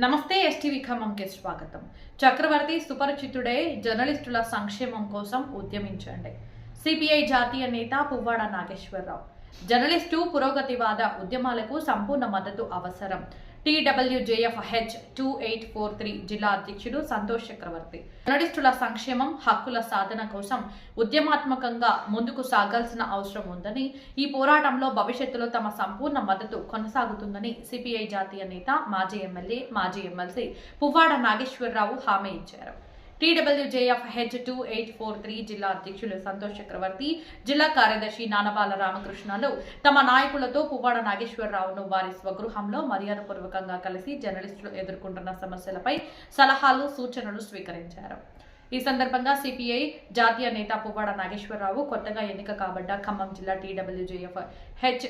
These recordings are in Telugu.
నమస్తే ఎస్టీవీ ఖమ్మంకి స్వాగతం. చక్రవర్తి సుపరిచితుడే జర్నలిస్టుల సంక్షేమం కోసం ఉద్యమించండి. సిపిఐ జాతీయ నేత పువ్వాడ నాగేశ్వరరావు. జర్నలిస్టు పురోగతివాద ఉద్యమాలకు సంపూర్ణ మద్దతు అవసరం. TWJF H two eight four three జిల్లా అధ్యక్షుడు సంతోష్ చక్రవర్తి. జర్నలిస్టుల సంక్షేమం హక్కుల సాధన కోసం ఉద్యమాత్మకంగా ముందుకు సాగాల్సిన అవసరం ఉందని ఈ పోరాటంలో భవిష్యత్తులో తమ సంపూర్ణ మద్దతు కొనసాగుతుందని సిపిఐ జాతీయ నేత మాజీ ఎమ్మెల్యే మాజీ ఎమ్మెల్సీ పువ్వాడ నాగేశ్వరరావు హామీ ఇచ్చారు. TWJF H two eight four three జిల్లా అధ్యక్షులు సంతోష్ చక్రవర్తి జిల్లా కార్యదర్శి నానబాల రామకృష్ణలు. తమ నాయకులతో పువ్వాడ నాగేశ్వరరావును వారి స్వగృహంలో మర్యాదపూర్వకంగా కలిసి జర్నలిస్టులు ఎదుర్కొంటున్న సమస్యలపై సలహాలు సూచనలు స్వీకరించారు. ఈ సందర్భంగా సిపిఐ జాతీయ నేత పువ్వాడ నాగేశ్వరరావు కొత్తగా ఎన్నిక కాబడ్డ ఖమ్మం జిల్లా TWJF H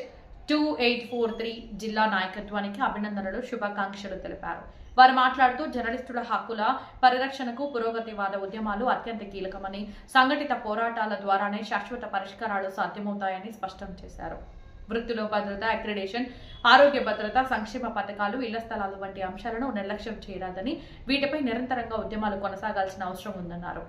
two eight four three జిల్లా నాయకత్వానికి అభినందనలు శుభాకాంక్షలు తెలిపారు. వారు మాట్లాడుతూ జర్నలిస్టుల హక్కుల పరిరక్షణకు పురోగతివాద ఉద్యమాలు అత్యంత కీలకమని సంఘటిత పోరాటాల ద్వారానే శాశ్వత పరిష్కారాలు సాధ్యమవుతాయని స్పష్టం చేశారు. వృత్తిలో భద్రత అక్రిడేషన్ ఆరోగ్య భద్రత సంక్షేమ పథకాలు ఇళ్ళ స్థలాలు వంటి అంశాలను నిర్లక్ష్యం చేయరాదని వీటిపై నిరంతరంగా ఉద్యమాలు కొనసాగాల్సిన అవసరం ఉందన్నారు.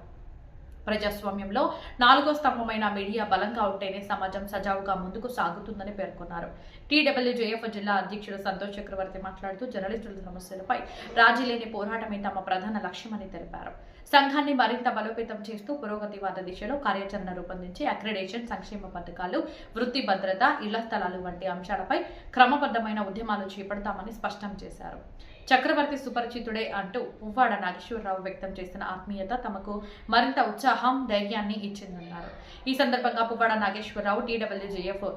ప్రజాస్వామ్యంలో నాలుగో స్తంభమైన మీడియా బలంగా ఉంటేనే సమాజం సజావుగా ముందుకు సాగుతుందని పేర్కొన్నారు. టీడబ్ల్యూజేఎఫ్ జిల్లా అధ్యక్షుడు సంతోష్ చక్రవర్తి మాట్లాడుతూ జర్నలిస్టుల సమస్యలపై రాజీ లేని పోరాటమే తమ ప్రధాన లక్ష్యమని తెలిపారు. సంఘాన్ని మరింత బలోపేతం చేస్తూ పురోగతివాద దిశలో కార్యాచరణ రూపొందించి అక్రిడేషన్ సంక్షేమ పథకాలు వృత్తి భద్రత ఇళ్ళ స్థలాలు వంటి అంశాలపై క్రమబద్ధమైన ఉద్యమాలు చేపడతామని స్పష్టం చేశారు. చక్రవర్తి సుపరిచితుడే అంటూ పువ్వాడ నాగేశ్వరరావు వ్యక్తం చేసిన ఆత్మీయత తమకు మరింత ఉత్సాహం ధైర్యాన్ని ఇచ్చిందన్నారు. ఈ సందర్భంగా పువ్వాడ నాగేశ్వరరావు టీడబ్ల్యూజేఎఫ్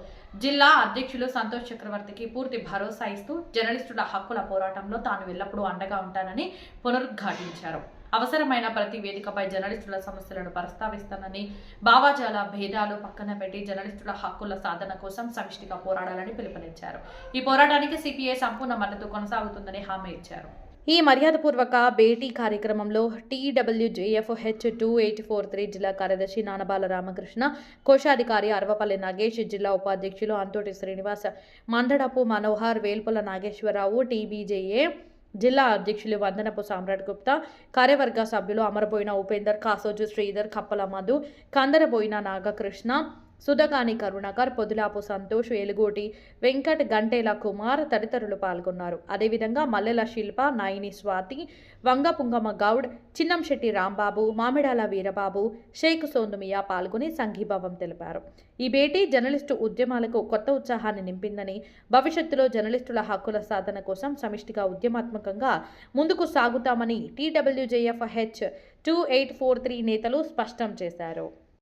జిల్లా అధ్యక్షులు సంతోష్ చక్రవర్తికి పూర్తి భరోసా ఇస్తూ జర్నలిస్టుల హక్కుల పోరాటంలో తాను ఎల్లప్పుడూ అండగా ఉంటానని పునరుద్ఘాటించారు. అవసరమైన ప్రతి వేదికపై జర్నలిస్టుల సమస్యలను ప్రస్తావిస్తానని భావాజాల భేదాలు పక్కన పెట్టి జర్నలిస్టుల హక్కుల సాధన కోసం సమిష్టిగా పోరాడాలని పిలుపునిచ్చారు. ఈ పోరాటానికి సిపిఐ సంపూర్ణ మద్దతు కొనసాగుతుందని హామీ ఇచ్చారు. ఈ మర్యాదపూర్వక భేటీ కార్యక్రమంలో TWJF H two eight four three జిల్లా కార్యదర్శి నానబాల రామకృష్ణ కోశాధికారి అరవపల్లి నాగేష్ జిల్లా ఉపాధ్యక్షులు అంతోటి శ్రీనివాస్ మందడపు మనోహర్ వేల్పుల నాగేశ్వరరావు టీబీజేఏ జిల్లా అధ్యక్షులు వందనపు సామ్రాట్ గుప్తా కార్యవర్గ సభ్యులు అమరబోయిన ఉపేందర్ కాసోజు శ్రీధర్ కప్పల మధు కందరబోయిన నాగకృష్ణ సుధగాని కరుణాకర్ పొదులాపు సంతోష్ ఎలుగోటి వెంకట్ గంటేల కుమార్ తదితరులు పాల్గొన్నారు. అదేవిధంగా మల్లెల శిల్ప నాయిని స్వాతి వంగపుంగమ గౌడ్ చిన్నంశెట్టి రాంబాబు మామిడాల వీరబాబు షేక్ సోందుమియా పాల్గొని సంఘీభావం తెలిపారు. ఈ భేటీ జర్నలిస్టు ఉద్యమాలకు కొత్త ఉత్సాహాన్ని నింపిందని భవిష్యత్తులో జర్నలిస్టుల హక్కుల సాధన కోసం సమిష్టిగా ఉద్యమాత్మకంగా ముందుకు సాగుతామని TWJF H two eight four three నేతలు స్పష్టం చేశారు.